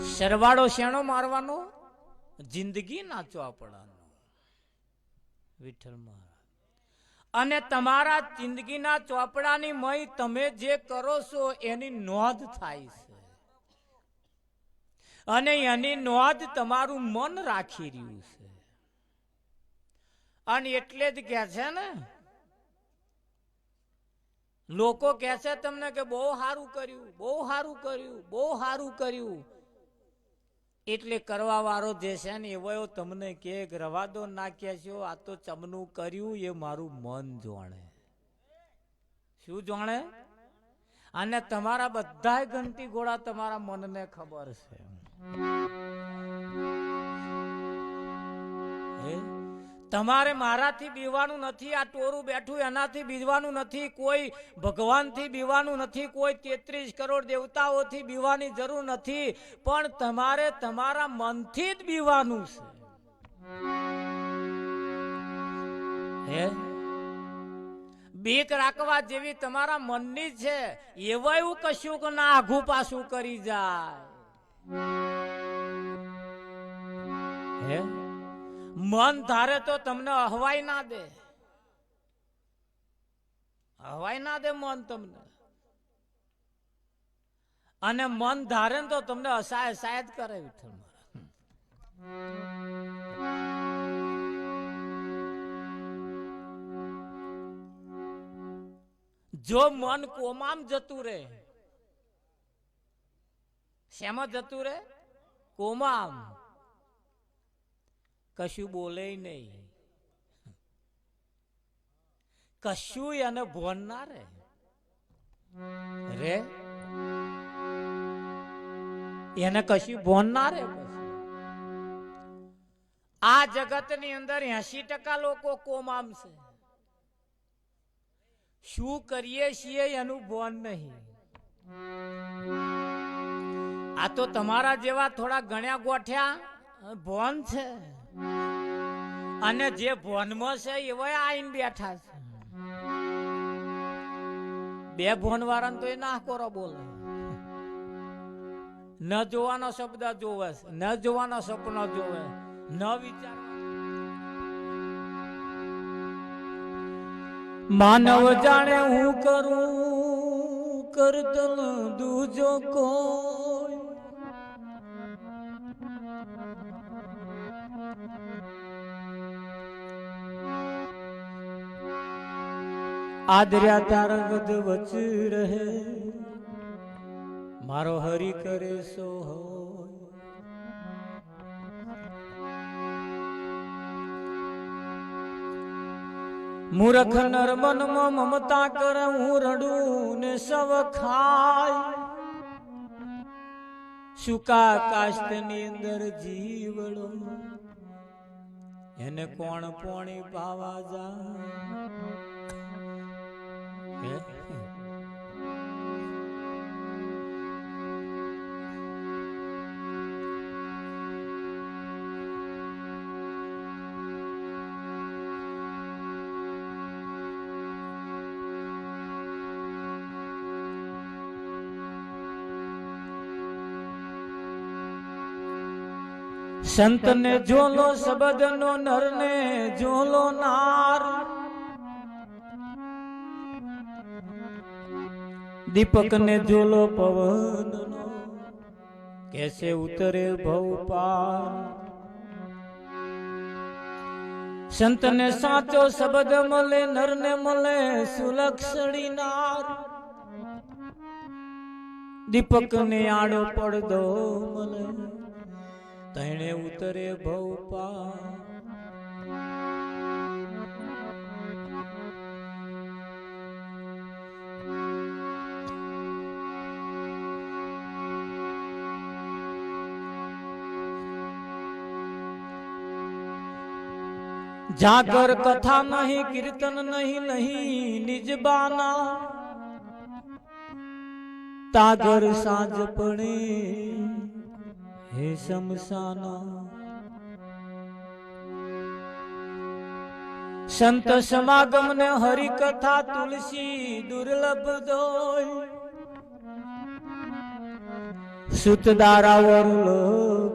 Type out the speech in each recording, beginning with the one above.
સરવાળો શેણો મારવાનો? જિંદગી ના ચોપડાનો વિઠ્ઠલ મહારાજ. અને તમારા જિંદગીના ચોપડાની મય તમે જે કરો છો, એની નોંધ થાય છે. અને એની નોંધ તમારું મન રાખી રહ્યું છે. અને એટલે જ કે છે ને, લોકો કહે છે તમને કે બહુ સારું કર્યું, બહુ સારું કર્યું, બહુ સારું કર્યું. એટલે કરવા વાળો છે ને એવો એવો તમને કે, રવા દો નાખ્યા છો, આ તો ચમનું કર્યું, એ મારું મન જોણે. શું જોણે? અને તમારા બધા ઘંટી ઘોડા તમારા મનને ખબર છે. હે? તમારે મારાથી બીવાનું નથી, આ ટોરું બેઠું એનાથી બીવાનું નથી, કોઈ ભગવાનથી બીવાનું નથી, કોઈ તેત્રીસ કરોડ દેવતાઓથી બીવાની જરૂર નથી, પણ તમારે તમારા મનથી જ બીવાનું છે. હે? બીક રાખવા જેવી તમારા મનની છે, એવા એવું કશું કે ના આઘું પાછું કરી જાય. હે? મન ધારે તો તમને હવાઈ ના દે. અહવાય ના દે મન તમને. અને મન ધારે તો તમને અસાય અસાય જ કરે વિઠ્ઠલ. જો મન કોમામ જતું રે, શેમાં જતું રે? કોમામ. કશું બોલે નહીં. કશું એને ભોન ના રે રે? એને કશું ભોન ના રે આ જગતની અંદર એસી ટકા લોકો કોમામ છે. શું કરીએ છીએ એનું ભોન નહીં. આ તો તમારા જેવા થોડા ગણ્યા ગોઠ્યા ભોન છે. અને જે ભોનમાં છે એવા આઈને બેઠા છે. બે ભોન વાળાને તો એ ના કોરો બોલે. ન જોવાનો શબ્દ જોવે ન જોવાનો સપનો જોવે ન વિચાર માનવ જાણે હું કરું, કરતલ દૂજો કોઈ આદર્યા તારા ગદ વચ રહે. મારો હરી કરે સો મૂરખ નર મનમાં મમતા કરે, હું રડું ને સવ ખાય. સુકા કાસ્તની અંદર જીવડો. એને કોણ પોણી પાવા જાય? સંતને જોલો શબ્દનો નરને જોલો નાર. દીપકને જોલો પવનનો, કેસે ઉતરે ભવ પાર સંતને સાચો શબ્દ મળે, નરને મળે સુલક્ષણી નાર દીપકને આડો પડદો મળે, તેણે ઉતરે ભવ પાર જાગર કથા નહીં, કીર્તન નહીં નહીં નિજબાના તાગર સાંજ પડે હે શમશાના. સંત સમાગમ ને હરિકથા તુલસી દુર્લભ દોય સુત દારા વર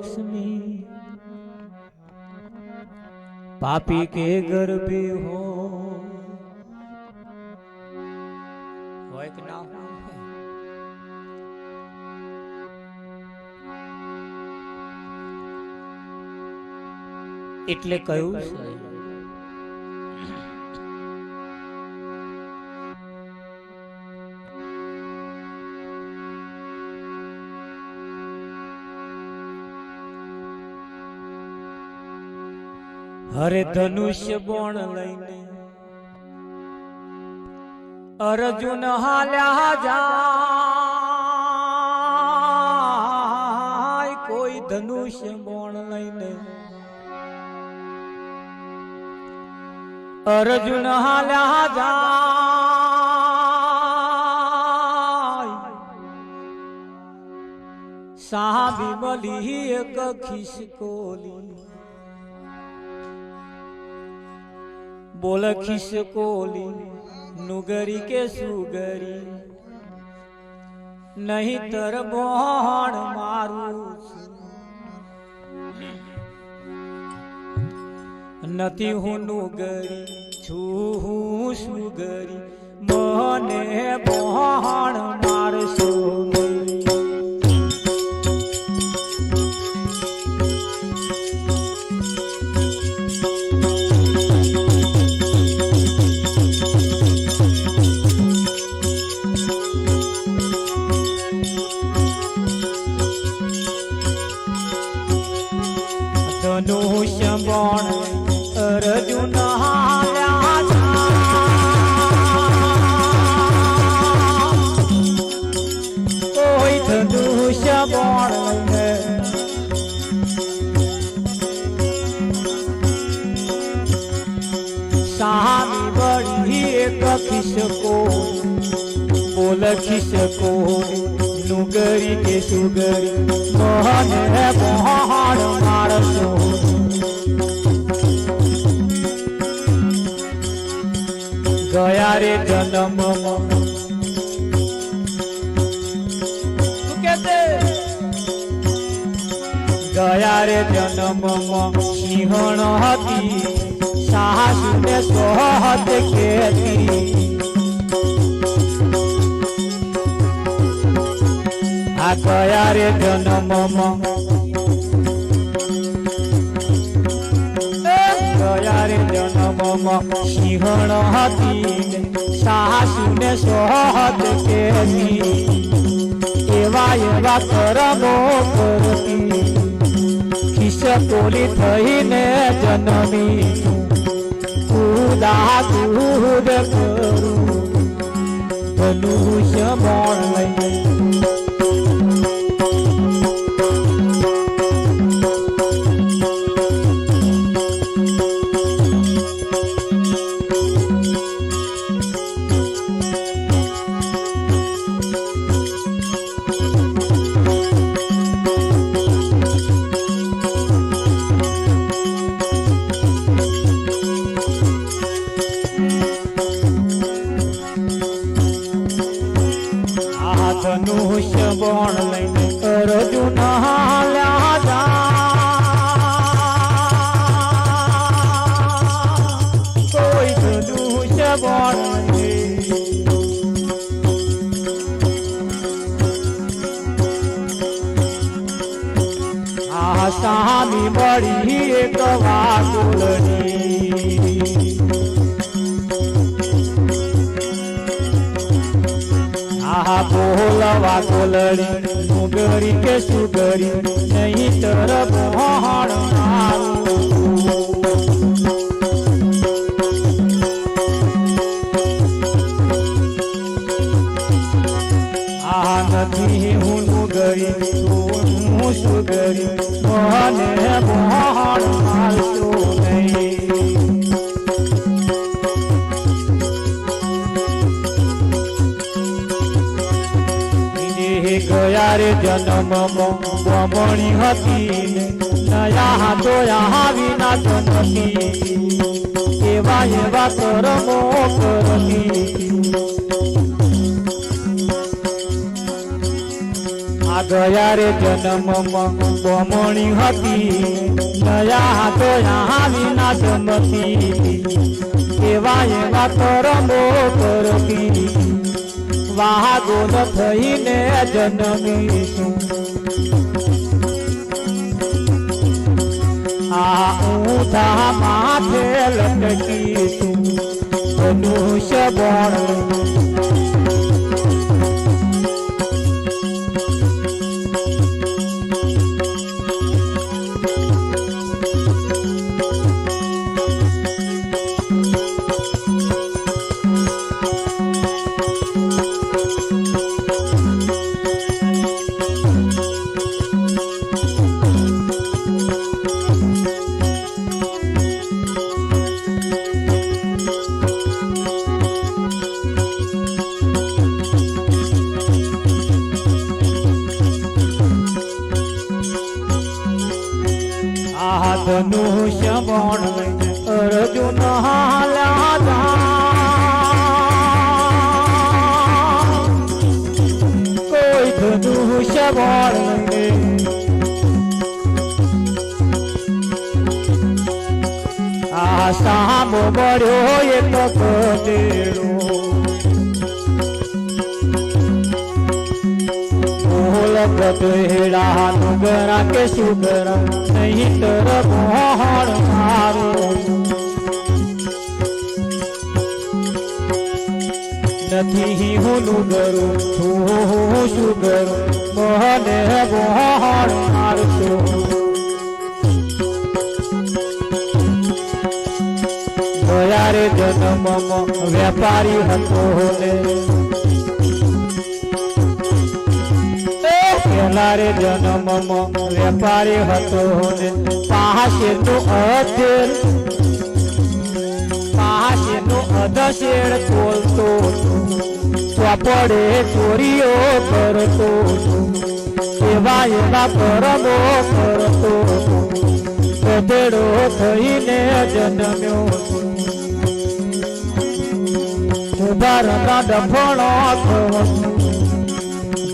કે હો હોય કે ગરબી હોય એટલે કયું છે હરે ધનુષ્ય બોણ લઈને અર્જુન હાલ્યા જાય. કોઈ ધનુષ્ય બોણ લઈને અર્જુન હાલ્યા જાય. સાબી મલી એક ખિસકોલી. બોલ ખિસકોલી નુગરી કે સુગરી? નહીં તર બોણ મારું નથી હું નુગરી છું હું સુગરી. મને બોણ મારશો સામી બળી એક ખિસકો બોલ ખિસકો નુગરી કે સુગરી મોહને મોહણ મારશો ગયા રે જન્મ ગયા રે જન્મ સિંહણ હતી સાસુ ને સોહત કેતી આ કયા રે જન્મમાં કયા રે જન્મમાં સિંહણ હતી સાસુ ને સોહત કેતી એવા એવા કરમો કરતી ખિસકોલી થઈને જન્મી. કુદા કુદ કરું ધનુષ્ય લઈને સામી મળી એક વાતુલની આહા બોલવા કોલડી સુગરી કે સુગરી નહીં તરફ મોહણ મારું. આ નથી હું મુગરી હું સુગરી મને મોહણ મારશો નહીં. ગયા રે જન્મમાં બમણી હતી, નયા હાથો વિના જન્મતી એવા એવા કરમો ગયા રે જન્મમાં બમણી હતી. નયા તો વિના જમતી એવા એવા કરમો કરતી. વાગો ગોલ થઈને જન્મીશું. આ માથે લટકીશું. મનુષ્ય બોણ આ સામો મળ્યો એક બોલ ગધેડા નુગરા કે સુગરા, નહીં તર મોહણ નથી હું નુગરું છું હું સુગરું મોહને મોહણ જન્મમાં વેપારી હતો ને પેલા રે જન્મમાં વેપારી હતો ને પાસે તો અધેર. પાસે તો અધશેડ તોલતો ચોપડે ચોરીઓ કરતો. એવા એવા પરમો કરતો. ગધેડો થઈને જન્મ્યો. ઉધારના ડફણો થયો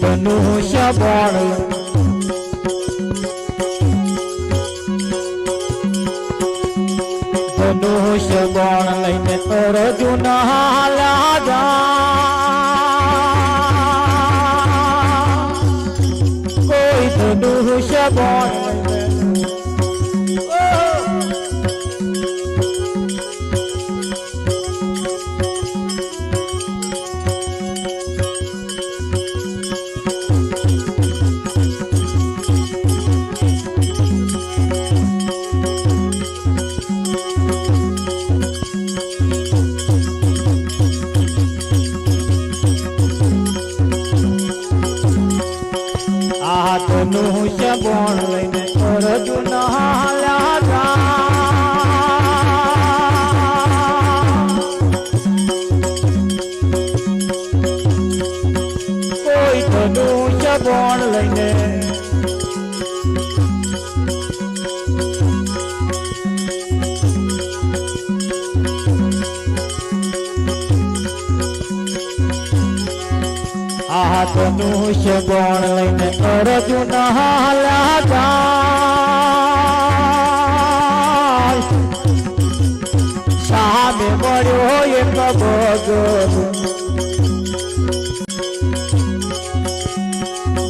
ધનુષ્ય બોળ. ધનુષ્ય બોળ લઈને અર્જુન હાલ્યા જા કોઈ ધનુષ્ય બોળ. આ ધનુષ્ય બોણ લઈને ધનુષ્ય બોણ લઈને અર્જુન હાલા જાય. સામે મળ્યો એક ભગત.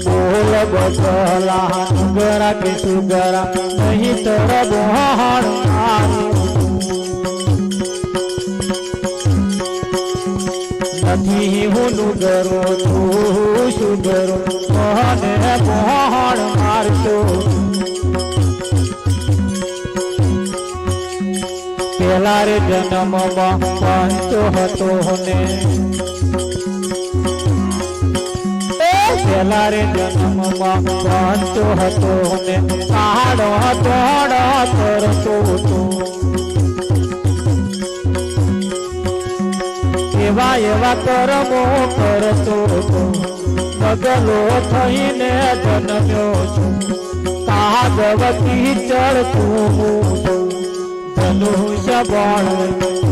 બોલ બગલા ગરા કે સુગરા, નહીં તર બોહણ નથી હું તું છું સુગરો મોહને મોહણ મારતો પેલા રે જન્મમાં પંચો હતો ને પેલા રે જન્મમાં પંચો હતો ને આડો તોડો કરતો એવા એવા કરમો કરતો બગલો થઈને જન્મ્યો છું કાગવતી ચડતું. ધનુષ્ય બળ